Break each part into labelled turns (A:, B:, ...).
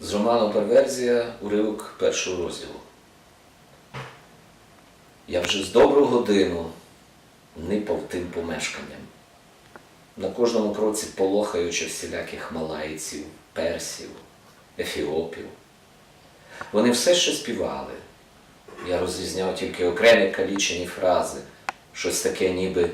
A: З роману Перверзія уривок першого розділу. Я вже з добру годину нипав тим помешканням. На кожному кроці полохаючи всіляких малайців, персів, ефіопів. Вони все ще співали. Я розрізняв тільки окремі калічені фрази, щось таке ніби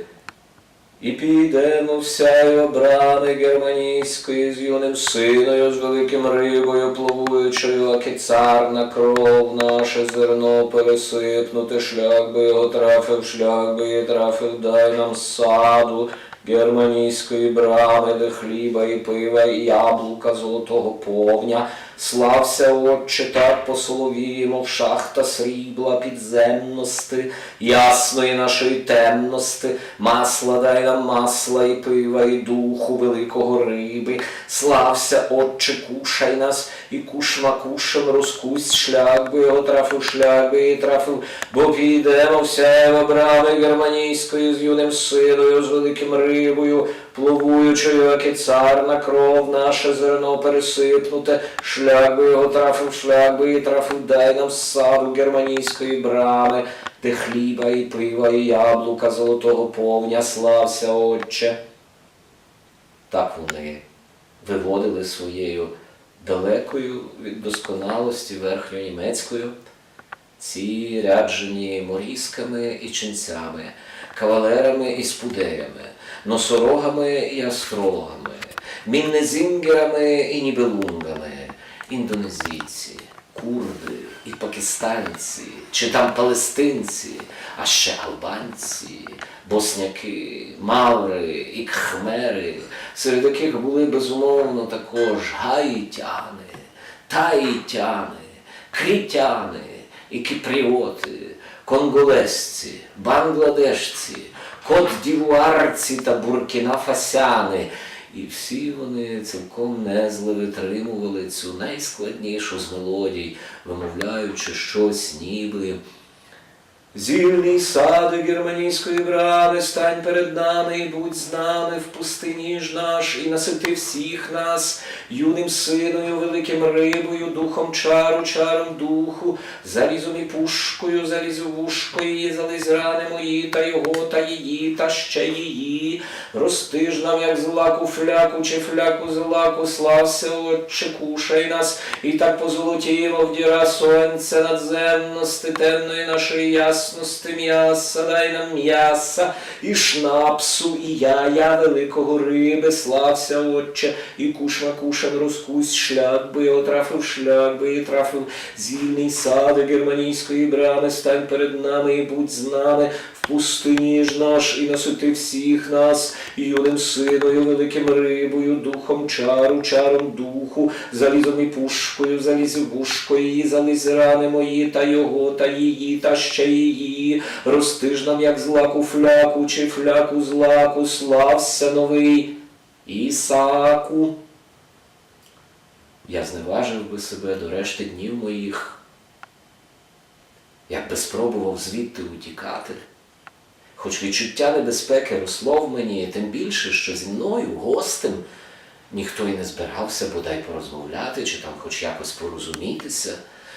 A: і підемо всяю брани германійської з юним синою, з великим рибою плавуючою, аки цар на кров наше зерно пересипнути, шлях би його трафив, шлях би її трафив, дай нам саду германійської брами, де хліба і пива, і яблука золотого повня. Слався, Отче, так по соловії, мов шахта срібла підземності, ясної нашої темності, масла дай нам масла і пива, і духу великого риби. Слався, Отче, кушай нас, і кушма кушем розкусь шлях би його трафив, шлях би її трафив, бо підемо вся брами германійської з юним синою, з великим рибою, плавуючою, як і цар на кров наше зерно пересипнуте, шлях би його трафив, шлях би її трафив, дай нам саду германійської брами, де хліба і пива, і яблука золотого повня, слався, Отче. Так вони виводили своєю далекою від досконалості верхньонімецькою ці ряджені морізками і ченцями, кавалерами і спудеями, носорогами і астрологами, міннезінгерами і нібелунгами, індонезійці, курди і пакистанці, чи там палестинці, а ще албанці, босняки, маври і кхмери, серед яких були безумовно також гаїтяни, таїтяни, крітяни і кіпріоти, конголезці, бангладешці, кот-дівуарці та буркінафасяни. І всі вони цілком незле витримували цю найскладнішу з мелодій, вимовляючи щось ніби. Зільний сади германійської брами, стань перед нами і будь з нами в пустині ж наш, і насити всіх нас, юним синою, великим рибою, духом чару, чаром духу, залізом і пушкою, залізовушкою, її залізь рани мої, та його, та її, та ще її. Рости ж нам, як злаку фляку, чи фляку злаку, слався, Отче, кушай нас, і так позолотімо вдіра сонця надземності, темної нашої ясності м'яса, дай нам м'яса, і шнапсу, і я, я великого риби, слався, Отче, і кушма кушан розкусь, шлях би отрафив шлях би і трафив, зільний сади германійської брами, стань перед нами і будь з нами, в пустині ж наш, і насити всіх нас, і юним синою, великим рибою, духом чару, чаром духу, залізом і пушкою, залізовушкою, її заліз рани мої, та його, та її, та ще її, рости ж нам, як злаку фляку, чи фляку злаку, слався новий Ісаку. Я зневажив би себе до решти днів моїх, як би спробував звідти утікати. Хоч відчуття небезпеки росло в мені, тим більше, що зі мною, гостем, ніхто й не збирався бодай порозмовляти чи там хоч якось порозумітися.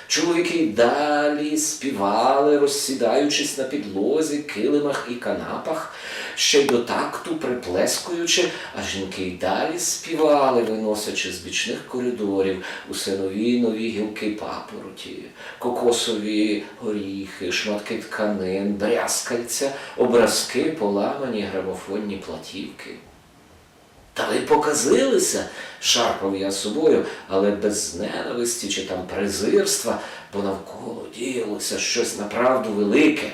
A: Чоловіки й далі співали, розсідаючись на підлозі, килимах і канапах, ще й до такту приплескуючи, а жінки й далі співали, виносячи з бічних коридорів усе нові нові гілки папороті, кокосові горіхи, шматки тканин, брязкальця, образки, поламані грамофонні платівки. Та ви показилися, шарпав я собою, але без ненависті чи там презирства, бо навколо діялося щось направду велике.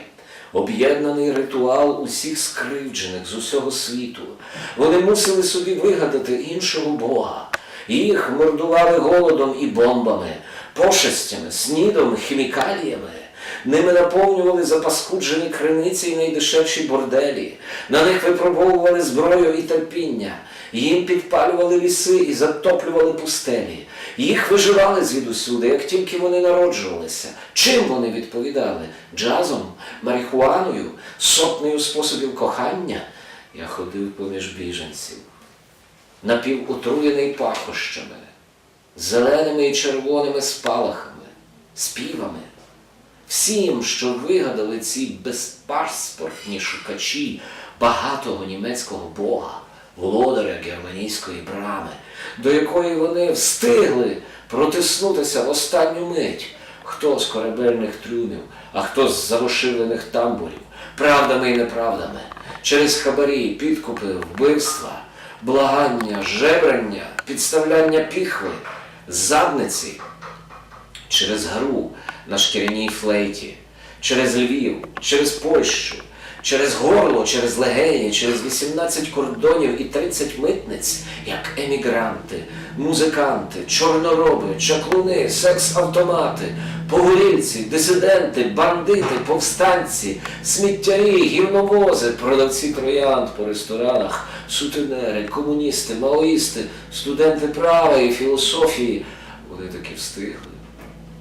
A: Об'єднаний ритуал усіх скривджених з усього світу. Вони мусили собі вигадати іншого Бога. Їх мордували голодом і бомбами, пошестями, снідом, хімікаліями. Ними наповнювали запаскуджені криниці і найдешевші борделі. На них випробовували зброю і терпіння. Їм підпалювали ліси і затоплювали пустелі. Їх виживали звідусюди, як тільки вони народжувалися. Чим вони відповідали? Джазом, марихуаною, сотнею способів кохання. Я ходив поміж біженців, напівотруєний пахощами, зеленими і червоними спалахами, співами, всім, що вигадали ці безпаспортні шукачі багатого німецького бога, володаря германійської брами, до якої вони встигли протиснутися в останню мить, хто з корабельних трюмів, а хто з завошивлених тамбурів, правдами і неправдами, через хабарі, підкупи, вбивства, благання, жебрання, підставляння піхви, задниці, через гру на шкіряній флейті, через Львів, через Польщу, через горло, через легені, через 18 кордонів і 30 митниць, як емігранти, музиканти, чорнороби, чаклуни, секс-автомати, погорільці, дисиденти, бандити, повстанці, сміттярі, гівновози, продавці троянд по ресторанах, сутенери, комуністи, маоїсти, студенти права і філософії. Вони таки встигли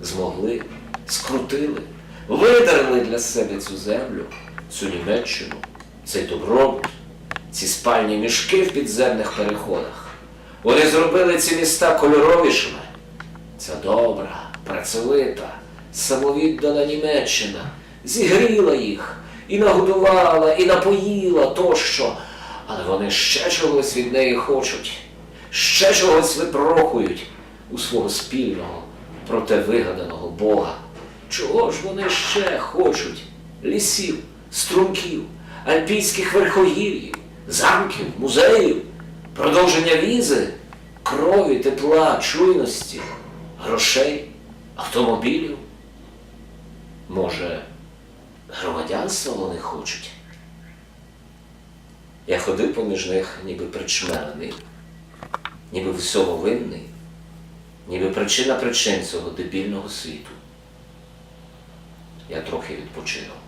A: змогли, скрутили, видерли для себе цю землю, цю Німеччину, цей добробут, ці спальні мішки в підземних переходах. Вони зробили ці міста кольоровішими. Ця добра, працьовита, самовіддана Німеччина зігріла їх і нагодувала, і напоїла тощо. Але вони ще чогось від неї хочуть, ще чогось випрохують у свого спільного, проте вигаданого Бога. Чого ж вони ще хочуть? Лісів, струмків, альпійських верхогір'їв, замків, музеїв, продовження візи, крові, тепла, чуйності, грошей, автомобілів. Може, громадянства вони хочуть? Я ходив поміж них, ніби причмелений, ніби всього винний, ніби причина причин цього дебільного світу. Я трохи відпочинув.